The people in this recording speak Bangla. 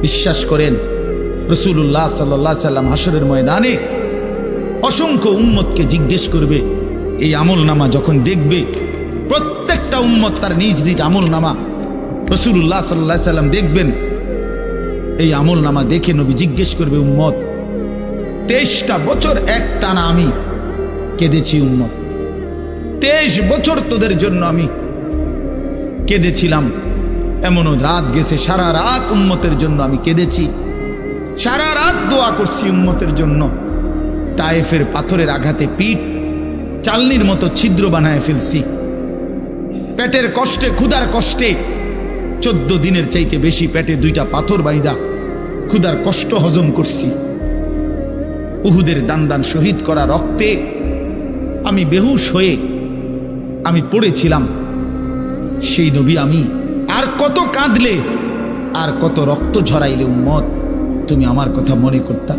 বিশ্বাস করেন রসুল্লাহ সাল্লাহ সাল্লাম হাসরের ময়দানে অসংখ্য উম্মতকে জিজ্ঞেস করবে, এই আমল নামা যখন দেখবে, প্রত্যেকটা উম্মত তার নিজ নিজ আমল নামা রসুল্লাহ সাল্লাহ সাল্লাম দেখবেন। এই আমল নামা দেখে নবী জিজ্ঞেস করবে, উম্মত, তেইশটা বছর এক টানা আমি কেঁদেছি উম্মত। তেইশ বছর তোদের জন্য আমি কেঁদেছিলাম। এমনও রাত গেছে, সারা রাত উম্মতের জন্য আমি কেঁদেছি। সারা রাত দোয়া করছি উম্মতের জন্য। তায়েফের পাথরের আঘাতে পিঠ চালনির মতো ছিদ্র বানায় ফেলছি। পেটের কষ্টে, ক্ষুধার কষ্টে, চোদ্দ দিনের চাইতে বেশি পেটে দুইটা পাথর বাইদা ক্ষুধার কষ্ট হজম করছি। উহুদের দান শহীদ করা রক্তে আমি বেহুশ হয়ে আমি পড়েছিলাম। সেই নবী আমি আর কত কাঁদলে আর কত রক্ত ঝরাইলে উম্মত তুমি আমার কথা মনে করতা?